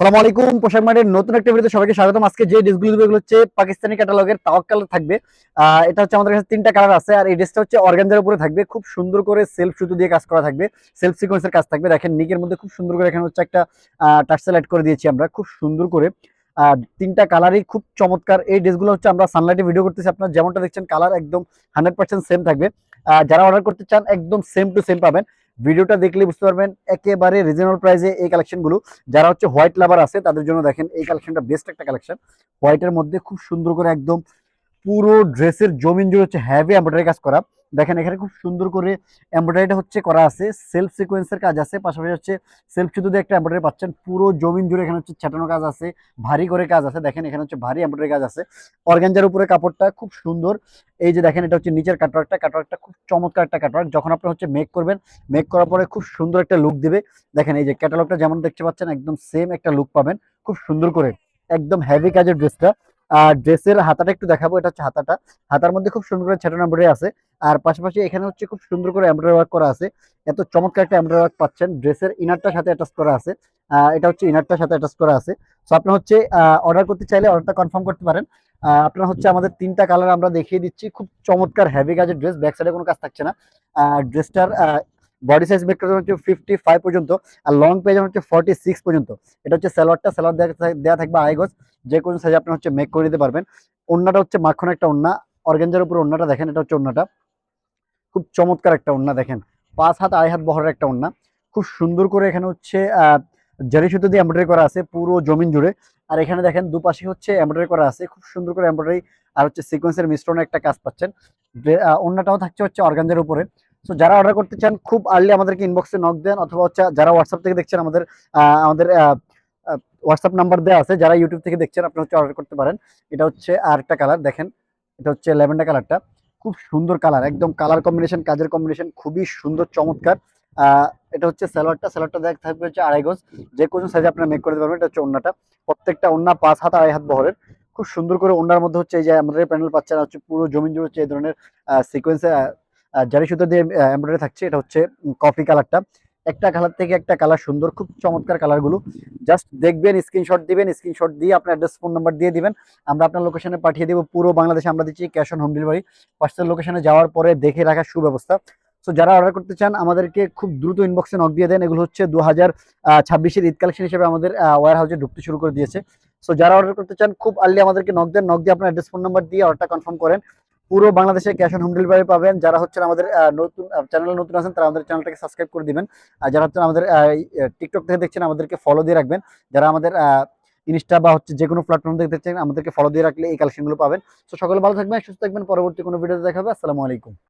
সালাম আলাইকুম পোশাক মার্টের নতুন একটা ভিডিওতে সবাইকে স্বাগতম। আজকে যে ড্রেসগুলো দিবে এগুলো হচ্ছে পাকিস্তানি ক্যাটালগের তাওয়াক কালার থাকবে। এটা হচ্ছে আমাদের কাছে তিনটা কালার আছে, আর এই ড্রেসটা হচ্ছে অর্গানজার উপরে থাকবে। খুব সুন্দর করে সেলফ সুতো দিয়ে কাজ করা থাকবে সেলফ সিকোয়েন্সের কাজ থাকবে। দেখেন নিকের মধ্যে খুব সুন্দর করে এখানে হচ্ছে একটা টার্সেল অ্যাড করে দিয়েছি আমরা, খুব সুন্দর করে। আর তিনটা কালারই খুব চমৎকার। এই ড্রেসগুলো হচ্ছে আমরা সানলাইটে ভিডিও করতেছি, আপনারা যেমনটা দেখছেন কালার একদম হান্ড্রেড পার্সেন্ট সেম থাকবে। যারা অর্ডার করতে চান, একদম সেম টু সেম পাবেন। ভিডিওটা দেখলে বুঝতে পারবেন একেবারে রিজনেবল প্রাইসে এই কালেকশনগুলো। যারা হচ্ছে হোয়াইট লাভার আছে, তাদের জন্য দেখেন এই কালেকশনটা বেস্ট একটা কালেকশন। হোয়াইটের মধ্যে খুব সুন্দর করে একদম পুরো ড্রেসের জমিন জুড়ে হচ্ছে হ্যাভি এমব্রয়ডারি কাজ করা। দেখেন, এখানে খুব সুন্দর করে এমব্রয়ডারিটা হচ্ছে করা আছে। সেলফ সিকোয়েন্সের কাজ আছে, পাশাপাশি হচ্ছে সেলফ শুধু একটা এমব্রয়ডারি পাচ্ছেন। পুরো জমিন জুড়ে এখানে হচ্ছে ছাটানো কাজ আছে, ভারী করে কাজ আছে। দেখেন, এখানে হচ্ছে ভারী এমব্রয়ডারি কাজ আছে। অর্গানজার উপরে কাপড়টা খুব সুন্দর। এই যে দেখেন, এটা হচ্ছে নিচের কাটওয়ার্কটা। কাটওয়ার্কটা খুব চমৎকার একটা কাটওয়ার্ক। যখন আপনি হচ্ছে মেক করবেন মেক করার পরে খুব সুন্দর একটা লুক দিবে। দেখেন, এই যে ক্যাটালগটা যেমন দেখতে পাচ্ছেন, একদম সেম একটা লুক পাবেন। খুব সুন্দর করে, একদম হেভি কাজের ড্রেসটা আর ড্রেসের হাতাটা একটু দেখাবো, এটা হচ্ছে হাতাটা। হাতার মধ্যে খুব সুন্দর করে ছাটানো এমব্রয়ডারি আছে। আর পাশাপাশি এখানে হচ্ছে খুব সুন্দর করে এমব্রয়ডারি ওয়ার্ক করা আছে। এত চমৎকার একটা এমব্রয়ডারি ওয়ার্ক পাচ্ছেন। ড্রেসের ইনারটার সাথে অ্যাটাচ করা আছে। এটা হচ্ছে ইনারটার সাথে অ্যাটাচ করা আছে। সো আপনি হচ্ছে অর্ডার করতে চাইলে অর্ডারটা কনফার্ম করতে পারেন। আপনার হচ্ছে আমাদের তিনটা কালার আমরা দেখিয়ে দিচ্ছি। খুব চমৎকার হেভি কাজের ড্রেস ব্যাক সাইডে কোনো কাজ থাকছে না। ড্রেসটার বডি সাইজ মেক করা হচ্ছে ফিফটি ফাইভ পর্যন্ত আর লং পেজ হচ্ছে ফর্টি সিক্স পর্যন্ত। এটা হচ্ছে সালোয়ারটা সালোয়ার দেওয়া থাকবে আড়াই গজ যে কোনো সাইজে আপনি হচ্ছে মেক করে দিতে পারবেন। ওন্নাটা হচ্ছে মাখন একটা ওন্না অর্গেঞ্জার উপর ওন্নাটা দেখেন এটা হচ্ছে ওন্নাটা খুব চমৎকার একটা ওন্না দেখেন। পাঁচ হাত আড়াই হাত বহরের একটা ওন্না খুব সুন্দর করে এখানে হচ্ছে জারি সুতো দিয়ে এমব্রয়ডারি করা আছে পুরো জমিন জুড়ে। আর এখানে দেখেন দুপাশে হচ্ছে এমব্রয়ডারি করা আছে। খুব সুন্দর করে এমব্রয়ডারি আর হচ্ছে সিকোয়েন্সের মিশ্রণে একটা কাজ পাচ্ছেন। আহ, থাকছে হচ্ছে অর্গানজার উপরে। সো যারা অর্ডার করতে চান, খুব আর্লি আমাদেরকে ইনবক্সে নক দেন অথবা হচ্ছে যারা হোয়াটসঅ্যাপ থেকে দেখছেন, আমাদের আমাদের হোয়াটসঅ্যাপ নাম্বার দেওয়া আছে, যারা ইউটিউব থেকে দেখছেন, আপনি হচ্ছে অর্ডার করতে পারেন। এটা হচ্ছে আর একটা কালার দেখেন। এটা হচ্ছে ল্যাভেন্ডার কালারটা খুব সুন্দর কালার একদম কালার কম্বিনেশন কাজের কম্বিনেশন খুবই সুন্দর, চমৎকার। এটা হচ্ছে স্যালোয়ারটা স্যালোয়ারটা দেখ থাকবে হচ্ছে আড়াই গজ। যে কোনো সাইজে আপনারা মেক করে দিতে পারবেন। এটা হচ্ছে ওন্নাটা। প্রত্যেকটা ওন্না পাঁচ হাত, আড়াই হাত বহরের। খুব সুন্দর করে ওন্নার মধ্যে হচ্ছে এই যে আমাদের প্যানেল পাচ্ছেন, হচ্ছে পুরো জমিন জুড়ে হচ্ছে এই ধরনের সিকোয়েন্সে জারি সুতো দিয়ে এমব্রয়ডারি থাকছে, এটা হচ্ছে কফি কালারটা একটা কালার থেকে একটা কালার সুন্দর, খুব চমৎকার কালারগুলো জাস্ট দেখবেন স্ক্রিনশট দিবেন স্ক্রিনশট দিয়ে আপনার অ্যাড্রেস ফোন নাম্বার দিয়ে দিবেন। আমরা আপনার লোকেশনে পাঠিয়ে দেবো, পুরো বাংলাদেশে আমরা দিচ্ছি cash on home delivery parcel লোকেশনে যাওয়ার পরে দেখে রাখার সুব্যবস্থা। সো যারা অর্ডার করতে চান, আমাদেরকে খুব দ্রুত ইনবক্সে নক দিয়ে দেন। এগুলো হচ্ছে দু হাজার ছাব্বিশের ঈদ কালেকশন হিসেবে আমাদের ওয়ার হাউসে ঢুকতে শুরু করে দিয়েছে। সো যারা অর্ডার করতে চান, খুব আর্লি আমাদেরকে নক দেন। নক দিয়ে আপনার অ্যাড্রেস ফোন নাম্বার দিয়ে অর্ডারটা কনফার্ম করেন। পুরো বাংলাদেশে ক্যাশ অন হোম ডেলিভারি পাবেন। যারা হচ্ছেন আমাদের নতুন চ্যানেল নতুন আছেন, তারা আমাদের চ্যানেলটাকে সাবস্ক্রাইব করে দিবেন। আর যারা হচ্ছেন আমাদের টিকটক থেকে দেখছেন, আমাদেরকে ফলো দিয়ে রাখবেন। যারা আমাদের ইনস্টা বা হচ্ছে যে কোনো প্ল্যাটফর্ম থেকে দেখছেন, আমাদেরকে ফলো দিয়ে রাখলে এই কালেকশনগুলো পাবেন। তো সকলে ভালো থাকবেন, সুস্থ থাকবেন। পরবর্তী কোনো ভিডিওতে দেখাবে আসসালামু আলাইকুম।